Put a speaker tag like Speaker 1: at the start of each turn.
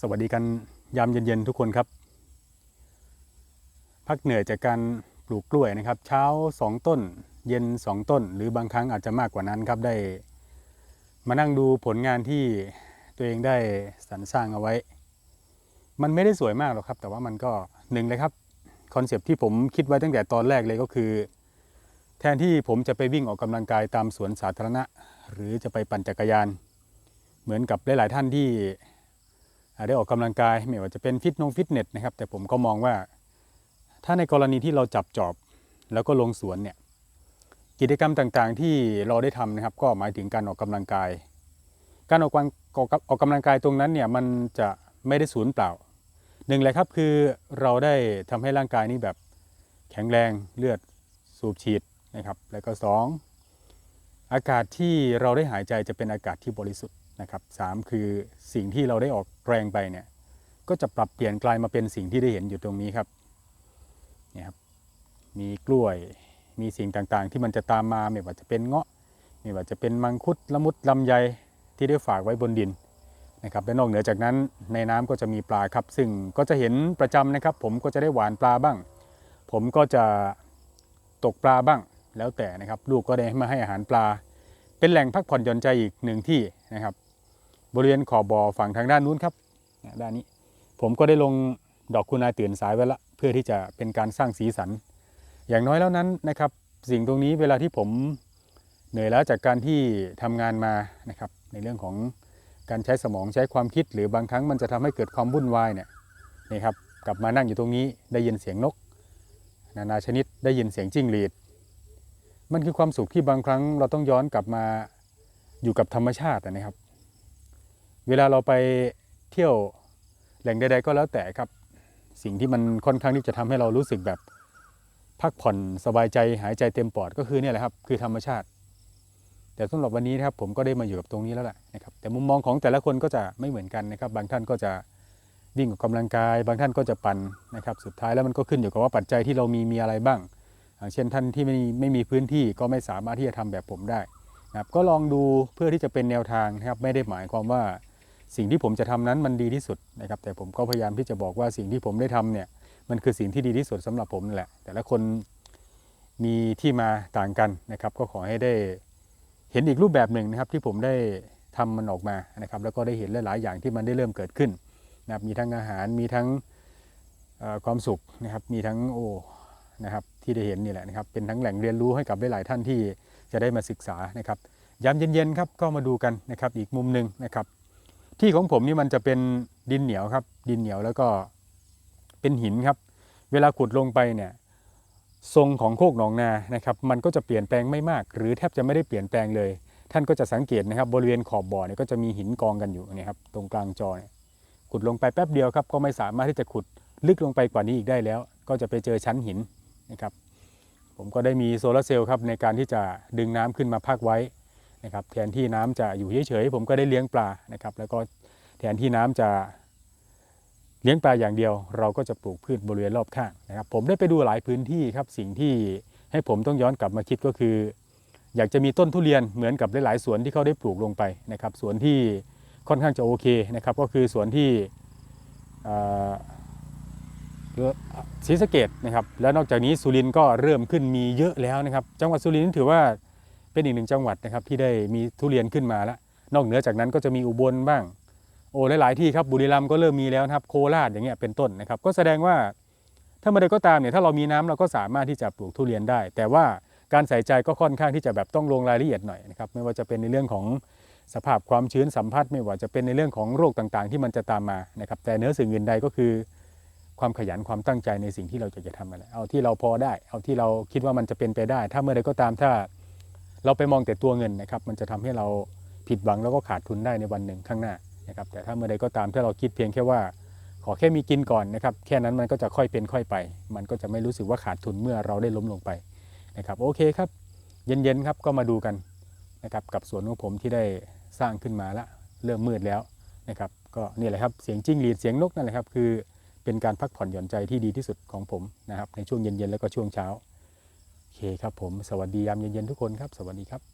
Speaker 1: สวัสดีกันยามเย็นๆทุกคนครับ พักเหนื่อยจากการปลูกกล้วยนะครับ เช้า 2 ต้น เย็น 2 ต้น หรือบางครั้งอาจจะมากกว่านั้นครับได้มานั่งดูผลงานที่ตัวเองได้สรรสร้างเอาไว้ มันไม่ได้สวยมากหรอกครับ แต่ว่ามันก็หนึ่งเลยครับคอนเซปที่ผมคิดไว้ตั้งแต่ตอนแรกเลยก็คือ แทนที่ผมจะไปวิ่งออกกำลังกายตามสวนสาธารณะ หรือจะไปปั่นจักรยาน เหมือนกับหลาย ๆ ท่านที่ ได้ออกกำลังกายไม่ว่าจะเป็นฟิตนงฟิตเนสนะครับ แต่ผมก็มองว่า ถ้าในกรณีที่เราจับจอบแล้วก็ลงสวนเนี่ยกิจกรรมต่างๆ ที่เราได้ทำนะครับ ก็หมายถึงการออกกำลังกาย การออกกำลังออกกำลังกายตรงนั้นเนี่ยมันจะไม่ได้สูญเปล่าหนึ่งเลยครับคือเราได้ทำให้ร่างกายนี้แบบแข็งแรงเลือดสูบฉีดนะครับ แล้วก็สองอากาศที่เราได้หายใจจะเป็นอากาศที่บริสุทธิ์ นะครับสามคือสิ่งที่เราได้ออกแรงไปเนี่ยก็จะปรับเปลี่ยนกลายมาเป็นสิ่งที่ได้เห็นอยู่ตรงนี้ครับเนี่ยครับมีกล้วยมีสิ่งต่างๆ ที่มันจะตามมาไม่ว่าจะเป็นเงาะไม่ว่าจะเป็นมังคุดละมุดลำไยที่ได้ฝากไว้บนดินนะครับและนอกเหนือจากนั้นในน้ำก็จะมีปลาครับ ซึ่งก็จะเห็นประจำนะครับ ผมก็จะได้หวานปลาบ้าง ผมก็จะตกปลาบ้างแล้วแต่นะครับ ลูกก็ได้มาให้อาหารปลา เป็นแหล่งพักผ่อนหย่อนใจอีกหนึ่งที่นะครับ บริเวณขอบบ่อฝั่งทางด้านนู้นครับด้านนี้ผมก็ได้ลงดอกคุณนายตื่นสายไว้ละ เพื่อที่จะเป็นการสร้างสีสัน อย่างน้อยแล้วนั้นนะครับ สิ่งตรงนี้เวลาที่ผมเหนื่อยแล้วจากการที่ทำงานมานะครับ ในเรื่องของการใช้สมองใช้ความคิด หรือบางครั้งมันจะทำให้เกิดความวุ่นวายเนี่ยนี่ครับกลับมานั่งอยู่ตรงนี้ได้ยินเสียงนก นานาชนิดได้ยินเสียงจิ้งหรีด มันคือความสุขที่บางครั้งเราต้องย้อนกลับมาอยู่กับธรรมชาตินะครับ เวลาเราไปเที่ยวแหล่งใด ๆ ก็แล้วแต่ครับ สิ่งที่มันค่อนข้างที่จะทำให้เรารู้สึกแบบพักผ่อนสบายใจหายใจเต็มปอดก็คือเนี่ยแหละครับ คือธรรมชาติ แต่สำหรับวันนี้นะครับผมก็ได้มาอยู่กับตรงนี้แล้วแหละนะครับแต่มุมมองของแต่ละคนก็จะไม่เหมือนกันนะครับ บางท่านก็จะวิ่งออกกำลังกาย บางท่านก็จะปั่นนะครับ สุดท้ายแล้วมันก็ขึ้นอยู่กับว่าปัจจัยที่เรามีมีอะไรบ้างอย่างเช่นท่านที่ไม่ไม่มีพื้นที่ก็ไม่สามารถที่จะทำแบบผมได้นะครับก็ลองดูเพื่อที่จะเป็นแนวทางนะครับไม่ได้หมายความว่า สิ่งที่ผมจะทำนั้นมันดีที่สุดนะครับ แต่ผมก็พยายามที่จะบอกว่าสิ่งที่ผมได้ทำเนี่ยมันคือสิ่งที่ดีที่สุดสำหรับผมนั่นแหละ แต่ละคนมีที่มาต่างกันนะครับ ก็ขอให้ได้เห็นอีกรูปแบบหนึ่งนะครับ ที่ผมได้ทำมันออกมานะครับ แล้วก็ได้เห็นหลาย ๆ อย่างที่มันได้เริ่มเกิดขึ้นนะครับมีทั้งอาหารมีทั้งความสุขนะครับ มีทั้งโอ้นะครับที่ได้เห็นนี่แหละนะครับ เป็นทั้งแหล่งเรียนรู้ให้กับหลาย ๆ ท่านที่จะได้มาศึกษานะครับยามเย็น ๆ ครับก็มาดูกันนะครับ อีกมุมหนึ่งนะครับ ที่ของผมนี่มันจะเป็นดินเหนียวครับ ดินเหนียวแล้วก็เป็นหินครับ เวลาขุดลงไปเนี่ยทรงของโคกหนองนานะครับมันก็จะเปลี่ยนแปลงไม่มาก หรือแทบจะไม่ได้เปลี่ยนแปลงเลย ท่านก็จะสังเกตนะครับ บริเวณขอบบ่อเนี่ยก็จะมีหินกองกันอยู่นี่ยครับตรงกลางจอเนี่ยขุดลงไปแป๊บเดียวครับก็ไม่สามารถที่จะขุดลึกลงไปกว่านี้อีกได้แล้ว ก็จะไปเจอชั้นหินนะครับผมก็ได้มีโซลาร์เซลล์ครับในการที่จะดึงน้ำขึ้นมาพักไว้ นะครับแทนที่น้ำจะอยู่เฉยๆผมก็ได้เลี้ยงปลานะครับ แล้วก็แทนที่น้ำจะเลี้ยงปลาอย่างเดียว เราก็จะปลูกพืชบริเวณรอบข้างนะครับ ผมได้ไปดูหลายพื้นที่ครับสิ่งที่ให้ผมต้องย้อนกลับมาคิดก็คือ อยากจะมีต้นทุเรียนเหมือนกับหลายๆสวนที่เขาได้ปลูกลงไปนะครับสวนที่ค่อนข้างจะโอเคนะครับก็คือสวนที่ศรีสะเกดนะครับแล้วนอกจากนี้สุรินทร์ก็เริ่มขึ้นมีเยอะแล้วนะครับ จังหวัดสุรินทร์ถือว่า เป็นอีกหนึ่งจังหวัดนะครับที่ได้มีทุเรียนขึ้นมาแล้ว นอกเหนือจากนั้นก็จะมีอุบลบ้าง โอ้หลาย ๆ ที่ครับบุรีรัมย์ก็เริ่มมีแล้วนะครับโคราชอย่างเงี้ยเป็นต้นนะครับ ก็แสดงว่าถ้าเมื่อใดก็ตามเนี่ยถ้าเรามีน้ำเราก็สามารถที่จะปลูกทุเรียนได้ แต่ว่าการใส่ใจก็ค่อนข้างที่จะแบบต้องลงรายละเอียดหน่อยนะครับไม่ว่าจะเป็นในเรื่องของสภาพความชื้นสัมผัสไม่ว่าจะเป็นในเรื่องของโรคต่างๆ ที่มันจะตามมานะครับแต่เนื้อสิ่งอื่นใดก็คือ ความขยันความตั้งใจในสิ่งที่เราอยากจะทำนั่นเอาที่เราพอได้ เอาที่เราคิดว่ามันจะเป็นไปได้ ถ้าเมื่อใดก็ตามถ้า เราไปมองแต่ตัวเงินนะครับ มันจะทำให้เราผิดหวังแล้วก็ขาดทุนได้ในวันหนึ่งข้างหน้านะครับ แต่ถ้าเมื่อใดก็ตามถ้าเราคิดเพียงแค่ว่า ขอแค่มีกินก่อนนะครับ แค่นั้นมันก็จะค่อยเป็นค่อยไป มันก็จะไม่รู้สึกว่าขาดทุนเมื่อเราได้ล้มลงไปนะครับ โอเคครับ เย็นๆครับก็มาดูกันนะครับ กับสวนของผมที่ได้สร้างขึ้นมาละเริ่มมืดแล้วนะครับ ก็นี่แหละครับเสียงจิ้งหรีดเสียงนกนั่นแหละครับ คือเป็นการพักผ่อนหย่อนใจที่ดีที่สุดของผมนะครับในช่วงเย็นๆแล้วก็ช่วงเช้า เคครับผม สวัสดียามเย็นๆทุกคนครับ สวัสดีครับ